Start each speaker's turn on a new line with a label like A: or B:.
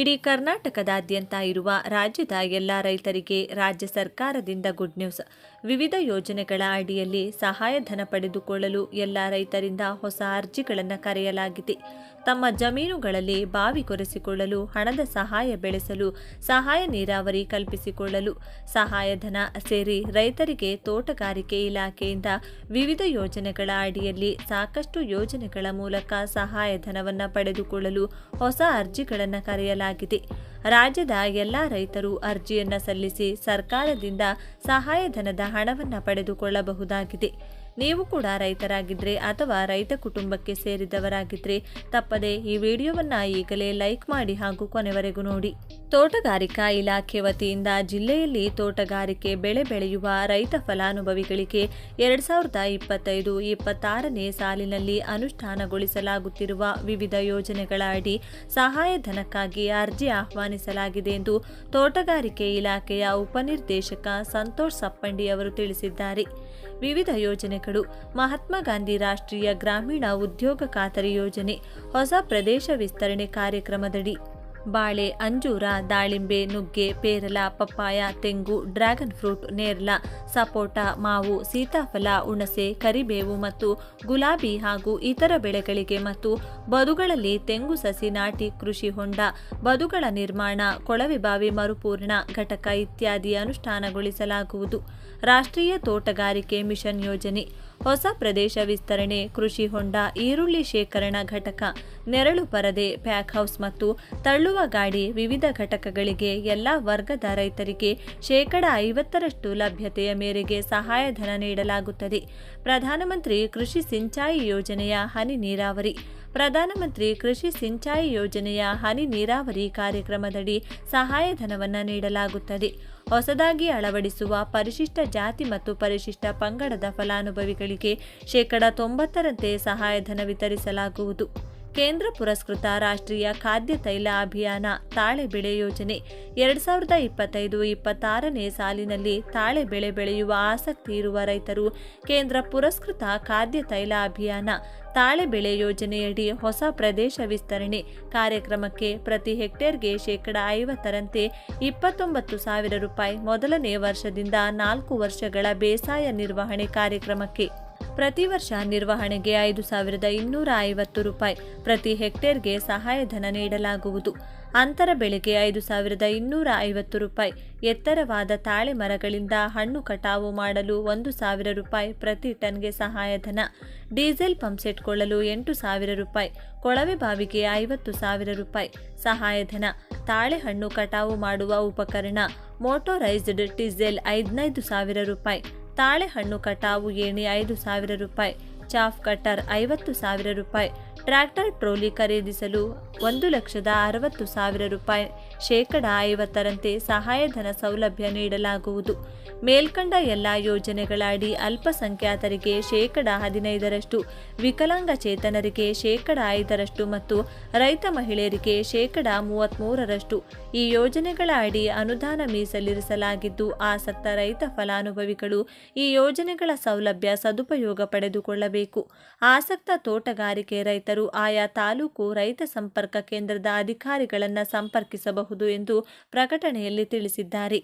A: ಇಡೀ ಕರ್ನಾಟಕದಾದ್ಯಂತ ಇರುವ ರಾಜ್ಯದ ಎಲ್ಲ ರೈತರಿಗೆ ರಾಜ್ಯ ಸರ್ಕಾರದಿಂದ ಗುಡ್ ನ್ಯೂಸ್. ವಿವಿಧ ಯೋಜನೆಗಳ ಅಡಿಯಲ್ಲಿ ಸಹಾಯಧನ ಪಡೆದುಕೊಳ್ಳಲು ಎಲ್ಲ ರೈತರಿಂದ ಹೊಸ ಅರ್ಜಿಗಳನ್ನು ಕರೆಯಲಾಗಿದೆ. ತಮ್ಮ ಜಮೀನುಗಳಲ್ಲಿ ಬಾವಿ ಕೊರೆಸಿಕೊಳ್ಳಲು, ಹಣದ ಸಹಾಯ ಬೆಳೆಸಲು, ಸಹಾಯ ನೀರಾವರಿ ಕಲ್ಪಿಸಿಕೊಳ್ಳಲು, ಸಹಾಯಧನ ಸೇರಿ ರೈತರಿಗೆ ತೋಟಗಾರಿಕೆ ಇಲಾಖೆಯಿಂದ ವಿವಿಧ ಯೋಜನೆಗಳ ಅಡಿಯಲ್ಲಿ ಸಾಕಷ್ಟು ಯೋಜನೆಗಳ ಮೂಲಕ ಸಹಾಯಧನವನ್ನು ಪಡೆದುಕೊಳ್ಳಲು ಹೊಸ ಅರ್ಜಿಗಳನ್ನು ಕರೆಯಲಾಗಿದೆ. ರಾಜ್ಯದ ಎಲ್ಲ ರೈತರು ಅರ್ಜಿಯನ್ನು ಸಲ್ಲಿಸಿ ಸರ್ಕಾರದಿಂದ ಸಹಾಯಧನದ ಹಣವನ್ನು ಪಡೆದುಕೊಳ್ಳಬಹುದಾಗಿದೆ. ನೀವು ಕೂಡ ರೈತರಾಗಿದ್ದರೆ ಅಥವಾ ರೈತ ಕುಟುಂಬಕ್ಕೆ ಸೇರಿದವರಾಗಿದ್ದರೆ ತಪ್ಪದೆ ಈ ವಿಡಿಯೋವನ್ನು ಈಗಲೇ ಲೈಕ್ ಮಾಡಿ ಹಾಗೂ ಕೊನೆವರೆಗೂ ನೋಡಿ. ತೋಟಗಾರಿಕಾ ಇಲಾಖೆ ವತಿಯಿಂದ ಜಿಲ್ಲೆಯಲ್ಲಿ ತೋಟಗಾರಿಕೆ ಬೆಳೆ ಬೆಳೆಯುವ ರೈತ ಫಲಾನುಭವಿಗಳಿಗೆ ಎರಡು ಸಾವಿರದ ಇಪ್ಪತ್ತೈದು ಇಪ್ಪತ್ತಾರನೇ ಸಾಲಿನಲ್ಲಿ ಅನುಷ್ಠಾನಗೊಳಿಸಲಾಗುತ್ತಿರುವ ವಿವಿಧ ಯೋಜನೆಗಳ ಅಡಿ ಸಹಾಯಧನಕ್ಕಾಗಿ ಅರ್ಜಿ ಆಹ್ವಾನಿಸಲಾಗಿದೆ ಎಂದು ತೋಟಗಾರಿಕೆ ಇಲಾಖೆಯ ಉಪನಿರ್ದೇಶಕ ಸಂತೋಷ್ ಸಪ್ಪಂಡಿ ಅವರು ತಿಳಿಸಿದ್ದಾರೆ. ವಿವಿಧ ಯೋಜನೆಗಳು ಮಹಾತ್ಮ ಗಾಂಧಿ ರಾಷ್ಟ್ರೀಯ ಗ್ರಾಮೀಣ ಉದ್ಯೋಗ ಖಾತರಿ ಯೋಜನೆ, ಹೊಸ ಪ್ರದೇಶ ವಿಸ್ತರಣೆ ಕಾರ್ಯಕ್ರಮದಡಿ ಬಾಳೆ, ಅಂಜೂರ, ದಾಳಿಂಬೆ, ನುಗ್ಗೆ, ಪೇರಲ, ಪಪ್ಪಾಯ, ತೆಂಗು, ಡ್ರ್ಯಾಗನ್ ಫ್ರೂಟ್, ನೇರಲ, ಸಪೋಟ, ಮಾವು, ಸೀತಾಫಲ, ಹುಣಸೆ, ಕರಿಬೇವು ಮತ್ತು ಗುಲಾಬಿ ಹಾಗೂ ಇತರ ಬೆಳೆಗಳಿಗೆ ಮತ್ತು ಬದುಗಳಲ್ಲಿ ತೆಂಗು ಸಸಿ ನಾಟಿ ಕೃಷಿ ಹೊಂಡ, ಬದುಗಳ ನಿರ್ಮಾಣ ಕೊಳವೆಬಾವಿ ಮರುಪೂರ್ಣ ಘಟಕ ಇತ್ಯಾದಿ ಅನುಷ್ಠಾನಗೊಳಿಸಲಾಗುವುದು. ರಾಷ್ಟ್ರೀಯ ತೋಟಗಾರಿಕೆ ಮಿಷನ್ ಯೋಜನೆ. ಹೊಸ ಪ್ರದೇಶ ವಿಸ್ತರಣೆ, ಕೃಷಿ ಹೊಂಡ, ಈರುಳ್ಳಿ ಶೇಖರಣಾ ಘಟಕ, ನೆರಳು ಪರದೆ, ಪ್ಯಾಕ್ ಹೌಸ್ ಮತ್ತು ತಳ್ಳುವ ಗಾಡಿ ವಿವಿಧ ಘಟಕಗಳಿಗೆ ಎಲ್ಲ ವರ್ಗದ ರೈತರಿಗೆ ಶೇಕಡ ಐವತ್ತರಷ್ಟು ಲಭ್ಯತೆಯ ಮೇರೆಗೆ ಸಹಾಯಧನ ನೀಡಲಾಗುತ್ತದೆ. ಪ್ರಧಾನಮಂತ್ರಿ ಕೃಷಿ ಸಿಂಚಾಯಿ ಯೋಜನೆಯ ಹನಿ ನೀರಾವರಿ ಪ್ರಧಾನಮಂತ್ರಿ ಕೃಷಿ ಸಿಂಚಾಯಿ ಯೋಜನೆಯ ಹನಿ ನೀರಾವರಿ ಕಾರ್ಯಕ್ರಮದಡಿ ಸಹಾಯಧನವನ್ನು ನೀಡಲಾಗುತ್ತದೆ. ಹೊಸದಾಗಿ ಅಳವಡಿಸುವ ಪರಿಶಿಷ್ಟ ಜಾತಿ ಮತ್ತು ಪರಿಶಿಷ್ಟ ಪಂಗಡದ ಫಲಾನುಭವಿಗಳಿಗೆ ಶೇಕಡಾ ತೊಂಬತ್ತರಂತೆ ಸಹಾಯಧನ ವಿತರಿಸಲಾಗುವುದು. ಕೇಂದ್ರ ಪುರಸ್ಕೃತ ರಾಷ್ಟ್ರೀಯ ಖಾದ್ಯ ತೈಲ ಅಭಿಯಾನ ತಾಳೆ ಬೆಳೆ ಯೋಜನೆ ಎರಡು ಸಾವಿರದ ಇಪ್ಪತ್ತೈದು ಇಪ್ಪತ್ತಾರನೇ ಸಾಲಿನಲ್ಲಿ ತಾಳೆ ಬೆಳೆ ಬೆಳೆಯುವ ಆಸಕ್ತಿ ಇರುವ ರೈತರು ಕೇಂದ್ರ ಪುರಸ್ಕೃತ ಖಾದ್ಯ ತೈಲ ಅಭಿಯಾನ ತಾಳೆ ಬೆಳೆ ಯೋಜನೆಯಡಿ ಹೊಸ ಪ್ರದೇಶ ವಿಸ್ತರಣೆ ಕಾರ್ಯಕ್ರಮಕ್ಕೆ ಪ್ರತಿ ಹೆಕ್ಟೇರ್ಗೆ ಶೇಕಡ ಐವತ್ತರಂತೆ ಇಪ್ಪತ್ತೊಂಬತ್ತು ಸಾವಿರ ರೂಪಾಯಿ ಮೊದಲನೇ ವರ್ಷದಿಂದ ನಾಲ್ಕು ವರ್ಷಗಳ ಬೇಸಾಯ ನಿರ್ವಹಣೆ ಕಾರ್ಯಕ್ರಮಕ್ಕೆ ಪ್ರತಿ ವರ್ಷ ನಿರ್ವಹಣೆಗೆ ಐದು ಸಾವಿರದ ಇನ್ನೂರ ಐವತ್ತು ರೂಪಾಯಿ ಪ್ರತಿ ಹೆಕ್ಟೇರ್ಗೆ ಸಹಾಯಧನ ನೀಡಲಾಗುವುದು. ಅಂತರ ಬೆಳೆಗೆ ಐದು ಸಾವಿರದ ಇನ್ನೂರ ಐವತ್ತು ರೂಪಾಯಿ, ಎತ್ತರವಾದ ತಾಳೆ ಮರಗಳಿಂದ ಹಣ್ಣು ಕಟಾವು ಮಾಡಲು ಒಂದು ಸಾವಿರ ರೂಪಾಯಿ ಪ್ರತಿ ಟನ್ಗೆ ಸಹಾಯಧನ. ಡೀಸೆಲ್ ಪಂಪ್ಸೆಟ್ ಕೊಳ್ಳಲು ಎಂಟು ಸಾವಿರ ರೂಪಾಯಿ, ಕೊಳವೆ ಬಾವಿಗೆ ಐವತ್ತು ಸಾವಿರ ರೂಪಾಯಿ ಸಹಾಯಧನ. ತಾಳೆಹಣ್ಣು ಕಟಾವು ಮಾಡುವ ಉಪಕರಣ, ಮೋಟೋರೈಸ್ಡ್ ಡೀಸೆಲ್ ಐದನೈದು ಸಾವಿರ ರೂಪಾಯಿ ತಾಳೆಹಣ್ಣು ಕಟಾವು ಏಣಿ ಐದು ಸಾವಿರ ರೂಪಾಯಿ ಚಾಫ್ ಕಟ್ಟರ್ ಐವತ್ತು ಸಾವಿರ ರೂಪಾಯಿ ಟ್ರ್ಯಾಕ್ಟರ್ ಟ್ರೋಲಿ ಖರೀದಿಸಲು ಒಂದು ಲಕ್ಷದ ಅರವತ್ತು ಸಾವಿರ ರೂಪಾಯಿ ಶೇಕಡ ಐವತ್ತರಂತೆ ಸಹಾಯಧನ ಸೌಲಭ್ಯ ನೀಡಲಾಗುವುದು. ಮೇಲ್ಕಂಡ ಎಲ್ಲ ಯೋಜನೆಗಳ ಅಡಿ ಅಲ್ಪಸಂಖ್ಯಾತರಿಗೆ ಶೇಕಡ ಹದಿನೈದರಷ್ಟು ವಿಕಲಾಂಗಚೇತನರಿಗೆ ಶೇಕಡ ಐದರಷ್ಟು ಮತ್ತು ರೈತ ಮಹಿಳೆಯರಿಗೆ ಶೇಕಡ ಮೂವತ್ತ್ಮೂರರಷ್ಟು ಈ ಯೋಜನೆಗಳ ಅಡಿ ಅನುದಾನ ಮೀಸಲಿರಿಸಲಾಗಿದ್ದು ಆಸಕ್ತ ರೈತ ಫಲಾನುಭವಿಗಳು ಈ ಯೋಜನೆಗಳ ಸೌಲಭ್ಯ ಸದುಪಯೋಗ ಪಡೆದುಕೊಳ್ಳಬೇಕು. ಆಸಕ್ತ ತೋಟಗಾರಿಕೆ ರೈತರು ಆಯಾ ತಾಲೂಕು ರೈತ ಸಂಪರ್ಕ ಕೇಂದ್ರದ ಅಧಿಕಾರಿಗಳನ್ನು ಸಂಪರ್ಕಿಸಬಹುದು ಎಂದು ಪ್ರಕಟಣೆಯಲ್ಲಿ ತಿಳಿಸಿದ್ದಾರೆ.